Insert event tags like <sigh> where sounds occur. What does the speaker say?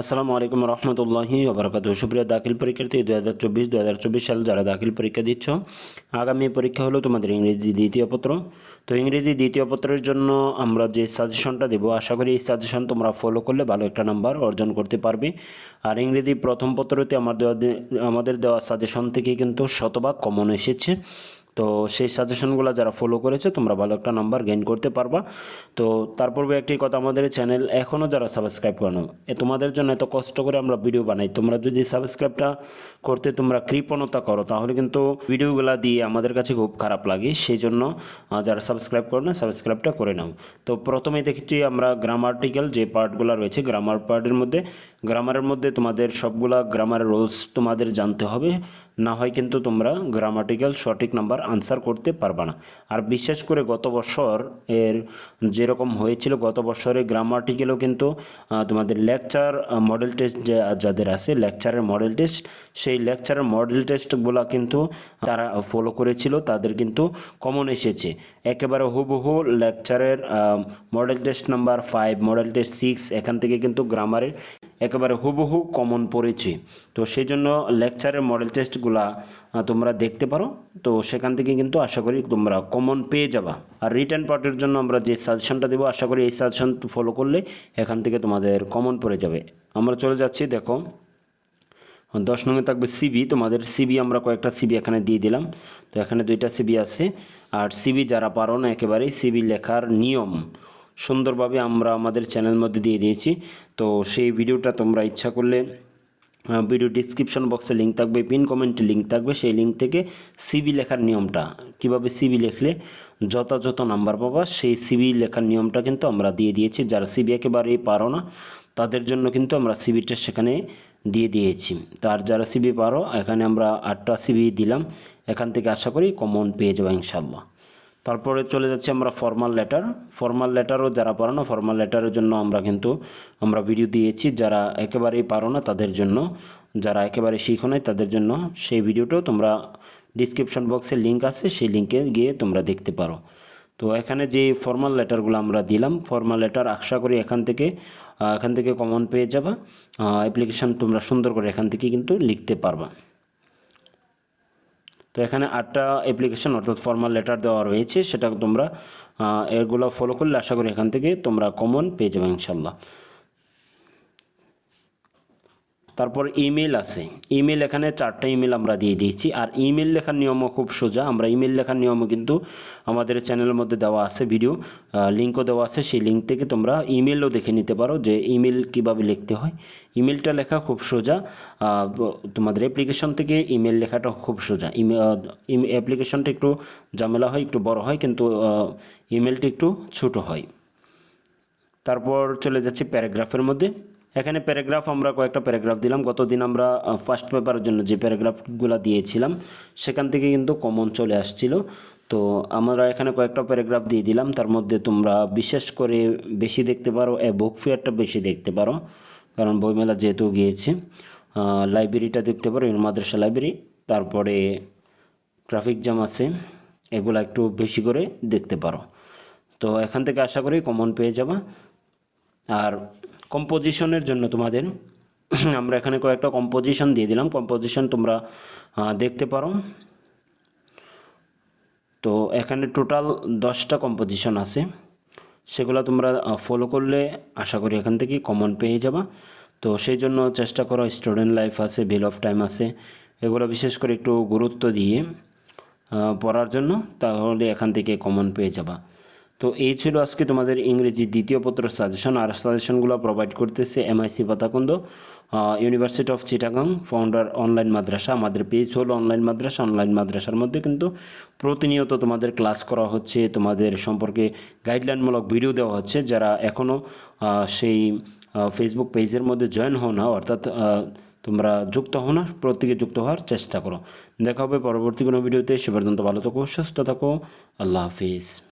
আসসালামু আলাইকুম রহমতুল্লাহি ওবরাকাত সুপ্রিয় দাখিল পরীক্ষার্থী দু হাজার চব্বিশ দু হাজার চব্বিশ সাল যারা দাখিল পরীক্ষা দিচ্ছ, আগামী পরীক্ষা হলো তোমাদের ইংরেজি দ্বিতীয় পত্র। তো ইংরেজি দ্বিতীয় পত্রের জন্য আমরা যে সাজেশনটা দেবো, আশা করি এই সাজেশন তোমরা ফলো করলে ভালো একটা নাম্বার অর্জন করতে পারবে। আর ইংরেজি প্রথম পত্রতে আমার দেওয়া আমাদের দেওয়া সাজেশন থেকে কিন্তু শতভাগ কমন এসেছে। তো সেই সাজেশনগুলো যারা ফলো করেছে, তোমরা ভালো একটা নাম্বার গেইন করতে পারবা। তো তার পূর্বে একটি কথা আমাদের চ্যানেল এখনও যারা সাবস্ক্রাইব করানো এ তোমাদের জন্য এত কষ্ট করে আমরা ভিডিও বানাই। তোমরা যদি সাবস্ক্রাইবটা করতে তোমরা কৃপণতা করো, তাহলে কিন্তু ভিডিওগুলো দিয়ে আমাদের কাছে খুব খারাপ লাগে। সেই জন্য যারা সাবস্ক্রাইব করো না সাবস্ক্রাইবটা করে নাও। তো প্রথমেই দেখেছি আমরা গ্রামার্টিক্যাল যে পার্টগুলো রয়েছে গ্রামার পার্টের মধ্যে গ্রামারের মধ্যে তোমাদের সবগুলা গ্রামার রুলস তোমাদের জানতে হবে। না হয় কিন্তু তোমরা গ্রামাটিক্যাল সঠিক নাম্বার আনসার করতে পারবা না। আর বিশেষ করে গত বছর এর যেরকম হয়েছিল, গত বছরে গ্রামাটিক্যালও কিন্তু তোমাদের লেকচার মডেল টেস্ট যাদের আছে লেকচারের মডেল টেস্ট সেই লেকচারের মডেল টেস্টগুলো কিন্তু তারা ফলো করেছিল, তাদের কিন্তু কমন এসেছে। একেবারে হুবহু লেকচারের model test number five model test six এখান থেকে কিন্তু গ্রামারের একেবারে হুবহু কমন পড়েছে। তো সেই জন্য লেকচারের মডেল টেস্টগুলা তোমরা দেখতে পারো। তো সেখান থেকে কিন্তু আশা করি তোমরা কমন পেয়ে যাবা। আর রিটার্ন পার্টের জন্য আমরা যে সাজেশনটা দেবো, আশা করি এই সাজেশন ফলো করলে এখান থেকে তোমাদের কমন পড়ে যাবে। আমরা চলে যাচ্ছি, দেখো। দশ নঙে থাকবে সিবি তোমাদের সিবি আমরা কয়েকটা সিবি এখানে দিয়ে দিলাম। তো এখানে দুইটা সিবি আছে। আর সিবি যারা পারো না একেবারেই সিবি লেখার নিয়ম। সুন্দরভাবে আমরা আমাদের চ্যানেল মধ্যে দিয়ে দিয়েছি। তো সেই ভিডিওটা তোমরা ইচ্ছা করলে ভিডিও ডিসক্রিপশন বক্সে লিঙ্ক থাকবে পিন কমেন্টে লিঙ্ক থাকবে। সেই লিঙ্ক থেকে সিবি লেখার নিয়মটা, কীভাবে সিবি লিখলে যথাযথ নাম্বার পাবা, সেই সিবি লেখার নিয়মটা কিন্তু আমরা দিয়ে দিয়েছি। যারা সিবি একেবারেই পারো না, তাদের জন্য কিন্তু আমরা সিবিটা সেখানে দিয়ে দিয়েছি। তার যারা সিবি পারো, এখানে আমরা আটটা সিবি দিলাম। এখান থেকে আশা করি কমন পেয়ে যাব ইনশাল্লাহ তারপরে চলে যাচ্ছে আমরা ফর্মাল লেটার ফর্মাল লেটারও যারা পারো না ফর্মাল লেটারের জন্য আমরা কিন্তু আমরা ভিডিও দিয়েছি। যারা একেবারেই পারো না তাদের জন্য, যারা একেবারে শিখো নাই তাদের জন্য সেই ভিডিওটাও তোমরা ডিসক্রিপশন বক্সে লিঙ্ক আছে, সেই লিঙ্কে গিয়ে তোমরা দেখতে পারো। তো এখানে যে ফর্মাল লেটারগুলো আমরা দিলাম ফর্মাল লেটার আশা করি এখান থেকে এখান থেকে কমন পেয়ে যাবা। অ্যাপ্লিকেশন তোমরা সুন্দর করে এখান থেকে কিন্তু লিখতে পারবা। তো এখানে আটটা অ্যাপ্লিকেশন অর্থাৎ ফর্মাল লেটার দেওয়া রয়েছে, সেটা তোমরা এগুলো ফলো করলে আশা করি এখান থেকে তোমরা কমন পেয়ে যাবে ইনশাল্লাহ তারপর ইমেল আছে। ইমেল এখানে চারটা ইমেল আমরা দিয়ে দিয়েছি। আর ইমেল লেখার নিয়মও খুব সোজা। আমরা ইমেল লেখার নিয়মও কিন্তু আমাদের চ্যানেলের মধ্যে দেওয়া আছে ভিডিও লিঙ্কও দেওয়া আছে। সেই লিঙ্ক থেকে তোমরা ইমেলও দেখে নিতে পারো যে ইমেল কীভাবে লিখতে হয়। ইমেলটা লেখা খুব সোজা। তোমাদের অ্যাপ্লিকেশন থেকে ইমেল লেখাটা খুব সোজা। ইমেল অ্যাপ্লিকেশনটা একটু ঝামেলা হয়, একটু বড় হয়, কিন্তু ইমেলটা একটু ছোট হয়। তারপর চলে যাচ্ছি প্যারাগ্রাফের মধ্যে। এখানে প্যারাগ্রাফ আমরা কয়েকটা প্যারাগ্রাফ দিলাম। গতদিন আমরা ফার্স্ট পেপারের জন্য যে প্যারাগ্রাফগুলো দিয়েছিলাম, সেখান থেকে কিন্তু কমন চলে আসছিল। তো আমরা এখানে কয়েকটা প্যারাগ্রাফ দিয়ে দিলাম। তার মধ্যে তোমরা বিশেষ করে বেশি দেখতে পারো, এ বুক ফেয়ারটা বেশি দেখতে পারো, কারণ বইমেলা যেহেতু গিয়েছে। লাইব্রেরিটা দেখতে পারো মাদ্রাসা লাইব্রেরি তারপরে ট্রাফিক জ্যাম আছে, এগুলো একটু বেশি করে দেখতে পারো। তো এখান থেকে আশা করি কমন পেয়ে যাবা। আর কম্পোজিশনের জন্য তোমাদের, <clears throat> আমরা এখানে কয়েকটা কম্পোজিশন দিয়ে দিলাম। কম্পোজিশন তোমরা দেখতে পারো। তো এখানে টোটাল দশটা কম্পোজিশন আছে। সেগুলো তোমরা ফলো করলে আশা করি এখান থেকে কমন পেয়ে যাবা। তো সেই জন্য চেষ্টা করো স্টুডেন্ট লাইফ আছে বিল অফ টাইম আছে, এগুলো বিশেষ করে একটু গুরুত্ব দিয়ে পড়ার জন্য, তাহলে এখান থেকে কমন পেয়ে যাবা। তো এই ছিল আজকে তোমাদের ইংরেজি দ্বিতীয় পত্র সাজেশন আর সাজেশনগুলো প্রোভাইড করতেছে MIC পাতাকুন্দ university of Chittagong founder online মাদ্রাসা। আমাদের পেজ হলো অনলাইন মাদ্রাসা। অনলাইন মাদ্রাসার মধ্যে কিন্তু প্রতিনিয়ত তোমাদের ক্লাস করা হচ্ছে, তোমাদের সম্পর্কে গাইডলাইনমূলক ভিডিও দেওয়া হচ্ছে। যারা এখনও সেই ফেসবুক পেজের মধ্যে জয়েন হও না, অর্থাৎ তোমরা যুক্ত হও না, প্রত্যেকে যুক্ত হওয়ার চেষ্টা করো। দেখা হবে পরবর্তী কোনো ভিডিওতে সে পর্যন্ত ভালো থাকো, সুস্থ থাকো। আল্লাহ হাফিজ।